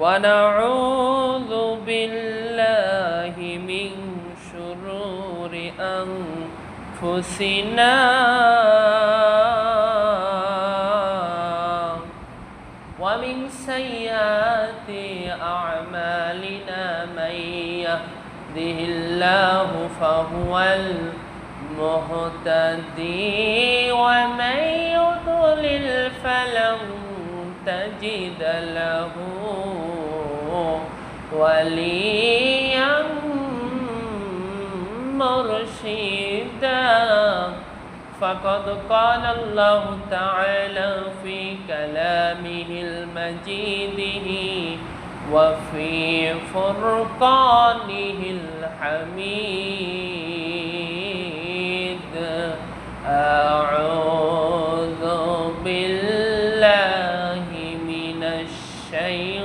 ونعوذ بالله من شرور أنفسنا. ومن سيئات أعمالنا من يهده الله فهو المهتدي ومن يضلل فلن تجد له وليا مرشدا. فقد قال الله تعالى في كلامه المجيد وفي فرقانه الحميد. أعوذ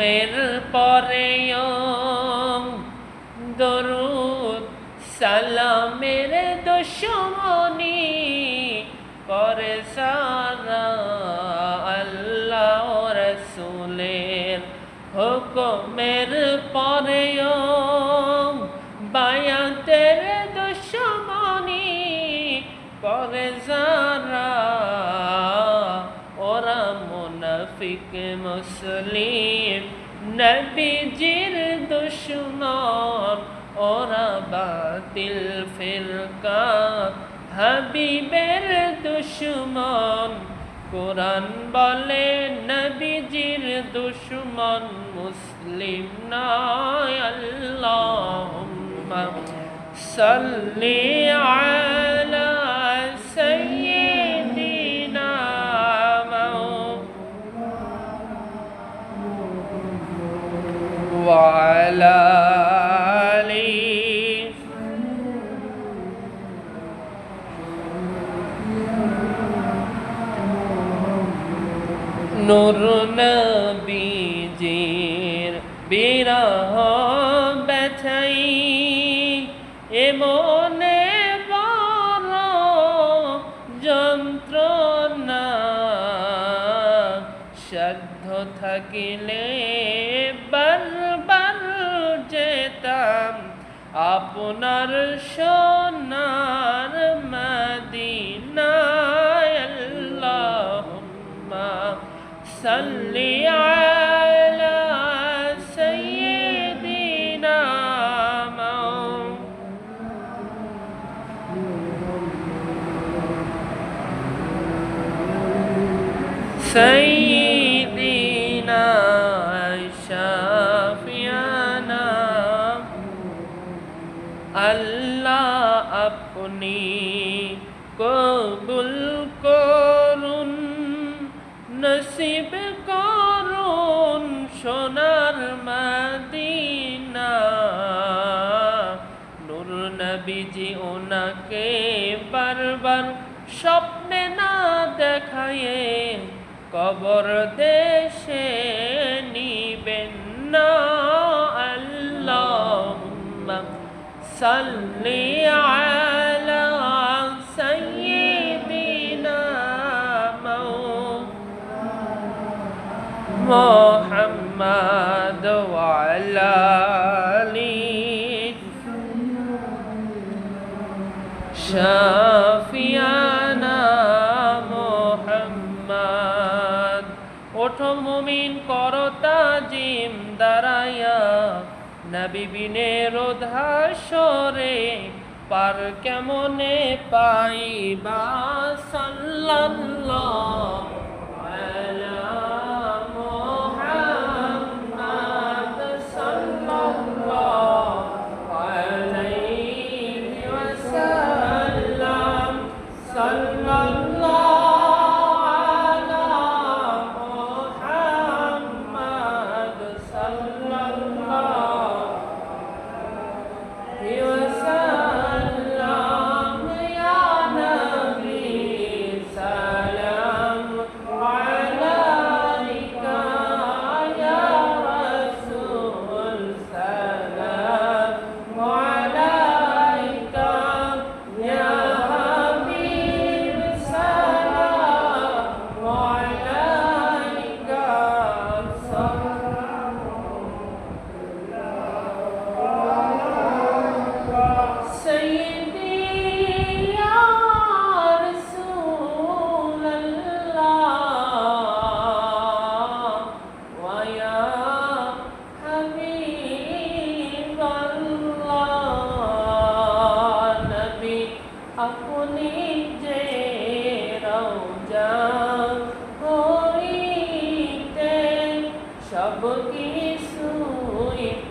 হুকুমের পরেও দরুদ সালামের দুশ্মনী করে সারা আল্লাহ রসুলের হুকুমের পরেও বায়াতের দুশ্মনী করে যারা মুনাফিক মুসলিম নবীজির দুশ্মন, ওরা বাতিল ফিরকা, হাবিবের দুশ্মন। কোরআন বলে, নবীজির দুশ্মন মুসলিম নয়, আল্লাহুম্মা সাল্লি নূর নবীজির বিরহ ব্যথাই এমনে বড় যন্ত্রণা। সাধ্য থাকিলে বারবার যেতাম আপনার সোনার মদিনায় صل على سيدنا سيدنا شافعنا আল্লাহ আপনি কবুল করুন নসিব করুন সোনার মদিনা। নুর নবীজি ওনাকে বারবার স্বপ্নে না দেখায়ে কবর দেশে নিবেন না আল্লাহ সাল্লি আলা محمد وعلى آله شافينا محمد ওঠো মুমিন, করো তাজিম দাঁড়ায়া নবী বিনে রোধাসরে পার কেমনে পাইবা সাল্লাল্লাহ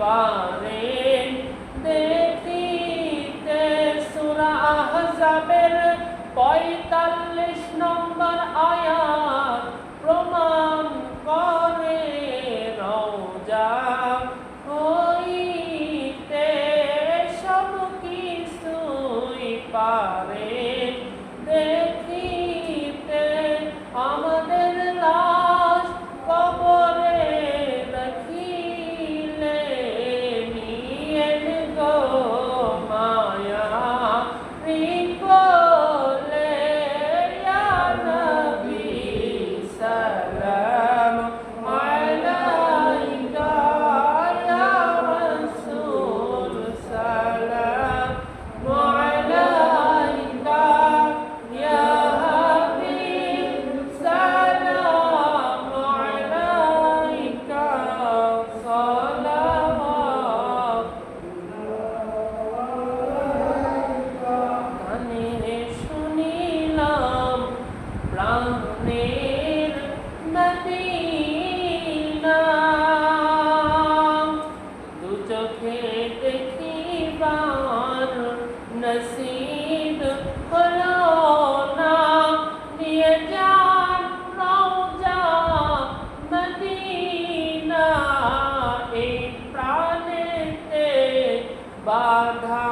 পারে। দেখিতে সুরা আহজাবের পঁয়তাল্লিশ নম্বর আয়াত প্রমাণ করে রওজা হইতে সব কিছুই পারে। बाधा